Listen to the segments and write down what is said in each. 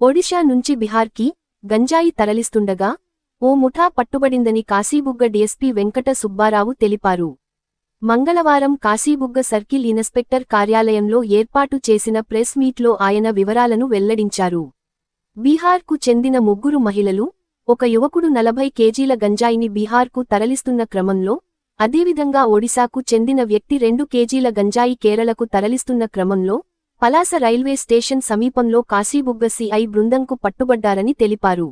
ఒడిషా నుంచి బిహార్కి గంజాయి తరలిస్తుండగా ఓ ముఠా పట్టుబడిందని కాశీబుగ్గ డీఎస్పీ వెంకట సుబ్బారావు తెలిపారు. మంగళవారం కాశీబుగ్గ సర్కిల్ ఇన్స్పెక్టర్ కార్యాలయంలో ఏర్పాటు చేసిన ప్రెస్ మీట్లో ఆయన వివరాలను వెల్లడించారు. బీహార్కు చెందిన ముగ్గురు మహిళలు ఒక యువకుడు నలభై కేజీల గంజాయిని బీహార్కు తరలిస్తున్న క్రమంలో అదేవిధంగా ఒడిశాకు చెందిన వ్యక్తి రెండు కేజీల గంజాయి కేరళకు తరలిస్తున్న క్రమంలో పలాస రైల్వే స్టేషన్ సమీపంలో కాశీబుగ్గ సిఐ బృందంకు పట్టుబడ్డారని తెలిపారు.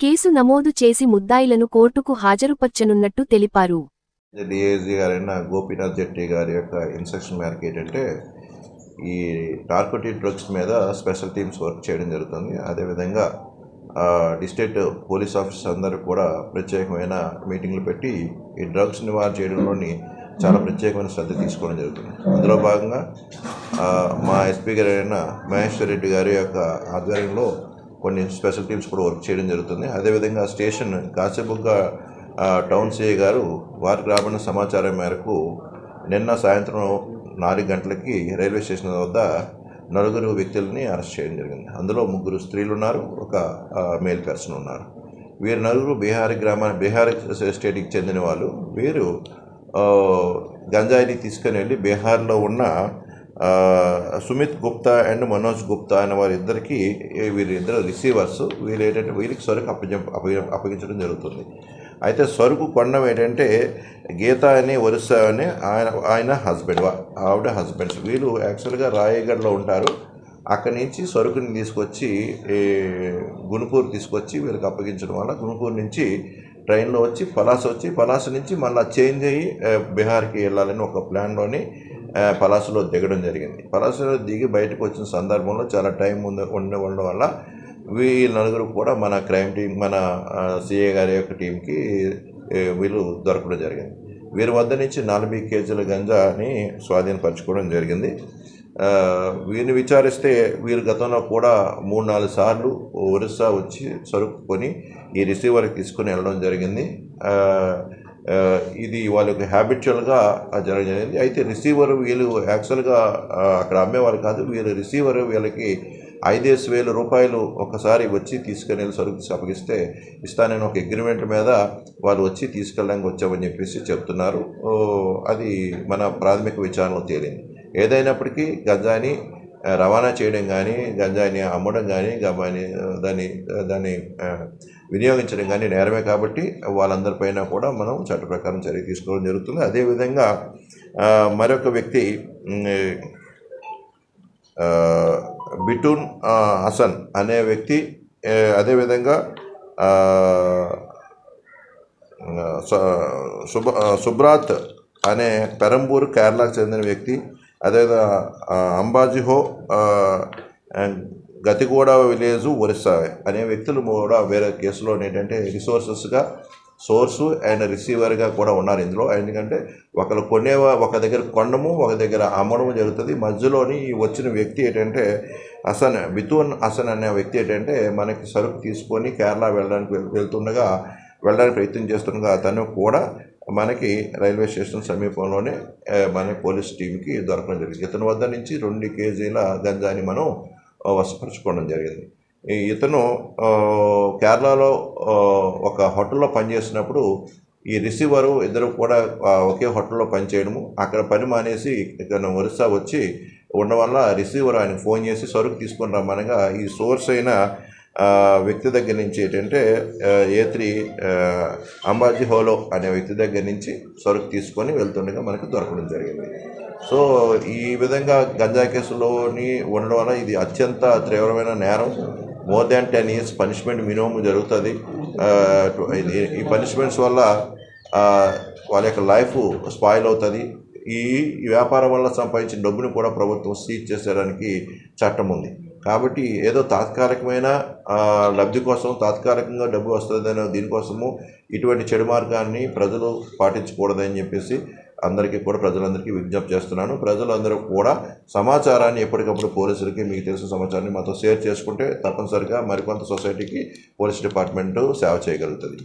కేసు నమోదు చేసి ముద్దాయిలను కోర్టుకు హాజరుపర్చనున్నట్టు తెలిపారు. డిఐజీ గారైన గోపీనాథ్ జెట్టి గారి యొక్క ఇన్స్ట్రక్షన్ మేరకు ఏంటంటే ఈ నార్కోటిక్ డ్రగ్స్ మీద స్పెషల్ టీమ్స్ వర్క్ చేయడం జరుగుతుంది. అదేవిధంగా డిస్ట్రిక్ట్ పోలీస్ ఆఫీసర్స్ అందరూ కూడా ప్రత్యేకమైన మీటింగ్లు పెట్టి ఈ డ్రగ్స్ నివారణ చేయడంలోని చాలా ప్రత్యేకమైన శ్రద్ధ తీసుకోవడం జరుగుతుంది. అందులో భాగంగా మా ఎస్పీ గారు అయిన మహేశ్వర్ రెడ్డి గారి యొక్క ఆధ్వర్యంలో కొన్ని స్పెషల్ టీమ్స్ కూడా వర్క్ చేయడం జరుగుతుంది. అదేవిధంగా స్టేషన్ కాసేపుగ్గ టౌన్ సిఐ గారు వారికి రాబడిన సమాచారం మేరకు నిన్న సాయంత్రం నాలుగు గంటలకి రైల్వే స్టేషన్ వద్ద నలుగురు వ్యక్తులని అరెస్ట్ చేయడం జరిగింది. అందులో ముగ్గురు స్త్రీలు ఉన్నారు ఒక మేల్ పర్సన్ ఉన్నారు. వీరు నలుగురు బీహార్ గ్రామా బీహార్ స్టేట్కి చెందిన వాళ్ళు. వీరు గంజాయిని తీసుకుని వెళ్ళి బీహార్లో ఉన్న సుమిత్ గుప్తా అండ్ మనోజ్ గుప్తా అనే వారిద్దరికి వీరిద్దరు రిసీవర్స్ వీళ్ళు ఏంటంటే వీరికి సరుకు అప్పజ అప్పగించడం జరుగుతుంది. అయితే సరుకు కొండం ఏంటంటే గీత అని వరుస అని ఆయన ఆయన హస్బెండ్ ఆవిడ హస్బెండ్స్. వీళ్ళు యాక్చువల్గా రాయగఢ్లో ఉంటారు. అక్కడి నుంచి సరుకుని తీసుకొచ్చి ఈ, తీసుకొచ్చి వీళ్ళకి అప్పగించడం వల్ల గునుపూరు నుంచి ట్రైన్లో వచ్చి పలాస వచ్చి పలాస నుంచి మళ్ళీ చేంజ్ అయ్యి బీహార్కి వెళ్ళాలని ఒక ప్లాన్లోని పలాసులో పలాసలో దిగడం జరిగింది. పలాసలో దిగి బయటకు వచ్చిన సందర్భంలో చాలా టైం ఉంది ఉండడం వల్ల వీళ్ళు నలుగురు కూడా మన క్రైమ్ టీం మన సిఏ గారి యొక్క టీంకి వీళ్ళు దొరకడం జరిగింది. వీరి వద్ద నుంచి నలభై కేజీల గంజాని స్వాధీనపరచుకోవడం జరిగింది. వీరిని విచారిస్తే వీరు గతంలో కూడా మూడు నాలుగు సార్లు ఒరిస్సా వచ్చి సరుకు ఈ రిసీవర్కి తీసుకుని వెళ్ళడం జరిగింది. ఇది వాళ్ళకి హ్యాబిచువల్గా జరగడం జరిగింది. అయితే రిసీవర్ వీళ్ళు యాక్చువల్గా అక్కడ అమ్మేవారు కాదు. వీళ్ళు రిసీవర్ వీళ్ళకి ఐదేసి వేల రూపాయలు ఒకసారి వచ్చి తీసుకుని వెళ్ళి సరుకు అప్పగిస్తే ఇస్తానని ఒక అగ్రిమెంట్ మీద వాళ్ళు వచ్చి తీసుకెళ్ళడానికి వచ్చామని చెప్పేసి చెప్తున్నారు. అది మన ప్రాథమిక విచారణలో తేలింది. ఏదైనప్పటికీ గంజాయిని రవాణా చేయడం కానీ గంజాయిని అమ్మడం కానీ గంజాయిని దాన్ని దాన్ని వినియోగించడం కానీ నేరమే కాబట్టి వాళ్ళందరిపైన కూడా మనం చట్ట ప్రకారం చర్య తీసుకోవడం జరుగుతుంది. అదేవిధంగా మరొక వ్యక్తి బిటూన్ హసన్ అనే వ్యక్తి అదేవిధంగా స- సుబ్రాత్ అనే పెరంబూరు కేరళకు చెందిన వ్యక్తి అదేవిధంగా అంబాజీహో గతిగూడ విలేజు ఒరిస్సా అనే వ్యక్తులు కూడా వేరే కేసులో ఏంటంటే రిసోర్సెస్గా సోర్సు అండ్ రిసీవర్గా కూడా ఉన్నారు ఇందులో. ఎందుకంటే ఒకరు కొనే ఒక దగ్గర కొనడము ఒక దగ్గర అమ్మడము జరుగుతుంది. మధ్యలోని ఈ వచ్చిన వ్యక్తి ఏంటంటే హసన్ బితూన్ హసన్ అనే వ్యక్తి ఏంటంటే మనకి సరుకు తీసుకొని కేరళ వెళ్ళడానికి వెళ్తుండగా వెళ్ళడానికి ప్రయత్నం చేస్తుండగా అతను కూడా మనకి రైల్వే స్టేషన్ సమీపంలోనే మన పోలీస్ టీంకి దొరకడం జరిగింది. ఇతని వద్ద నుంచి రెండు కేజీల గంజాని మనం ఆ, వశపరచుకోవడం జరిగింది. ఈ ఇతను కేరళలో ఒక హోటల్లో పనిచేసినప్పుడు ఈ రిసీవరు ఇద్దరు కూడా ఒకే హోటల్లో పనిచేయడము అక్కడ పని మానేసి ఇతను ఒరిస్సా వచ్చి ఉండడం వల్ల రిసీవర్ ఆయన ఫోన్ చేసి సరుకు తీసుకొని రమ్మనగా ఈ సోర్స్ అయిన వ్యక్తి దగ్గర నుంచి ఏంటంటే ఏ త్రీ అంబాజీ హోలో అనే వ్యక్తి దగ్గర నుంచి సరుకు తీసుకొని వెళ్తుండగా మనకు దొరకడం జరిగింది. సో ఈ విధంగా గంజా కేసులోని ఉండడం వల్ల ఇది అత్యంత తీవ్రమైన నేరం. More than ten years punishment minimum జరుగుతుంది. ఇది- ఈ పనిష్మెంట్స్ వల్ల వాళ్ళ యొక్క లైఫ్ స్పాయిల్ అవుతుంది. ఈ ఈ వ్యాపారం వల్ల సంపాదించిన డబ్బుని కూడా ప్రభుత్వం సీజ్ చేసేయడానికి చట్టం ఉంది. కాబట్టి ఏదో తాత్కాలికమైన లబ్ధి కోసం తాత్కాలికంగా డబ్బు వస్తుందనే దీనికోసము ఇటువంటి చెడు మార్గాన్ని ప్రజలు పాటించకూడదని చెప్పేసి అందరికీ కూడా ప్రజలందరికీ విజ్ఞప్తి చేస్తున్నాను. ప్రజలందరూ కూడా సమాచారాన్ని ఎప్పటికప్పుడు పోలీసులకి మీకు తెలిసిన సమాచారాన్ని మాతో షేర్ చేసుకుంటే తప్పనిసరిగా మరికొంత సొసైటీకి పోలీస్ డిపార్ట్మెంట్ సేవ చేయగలుగుతుంది.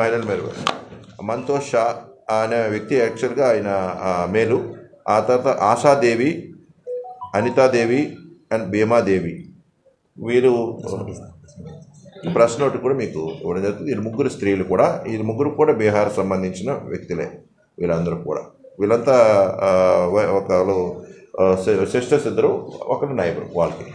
మహిళలు మేరకు మంతోష్ షా అనే వ్యక్తి యాక్చువల్గా ఆయన మేలు. ఆ తర్వాత ఆశాదేవి అనితాదేవి అండ్ భీమాదేవి. వీరు ప్రశ్న ఒకటి కూడా మీకు ఇవ్వడం జరుగుతుంది. వీరు ముగ్గురు స్త్రీలు కూడా ఈ ముగ్గురు కూడా బీహార్ సంబంధించిన వ్యక్తులే వీళ్ళందరూ కూడా. వీళ్ళంతా ఒకళ్ళు సిస్టర్స్ ఇద్దరు ఒకరు నైబర్ వాళ్ళకి.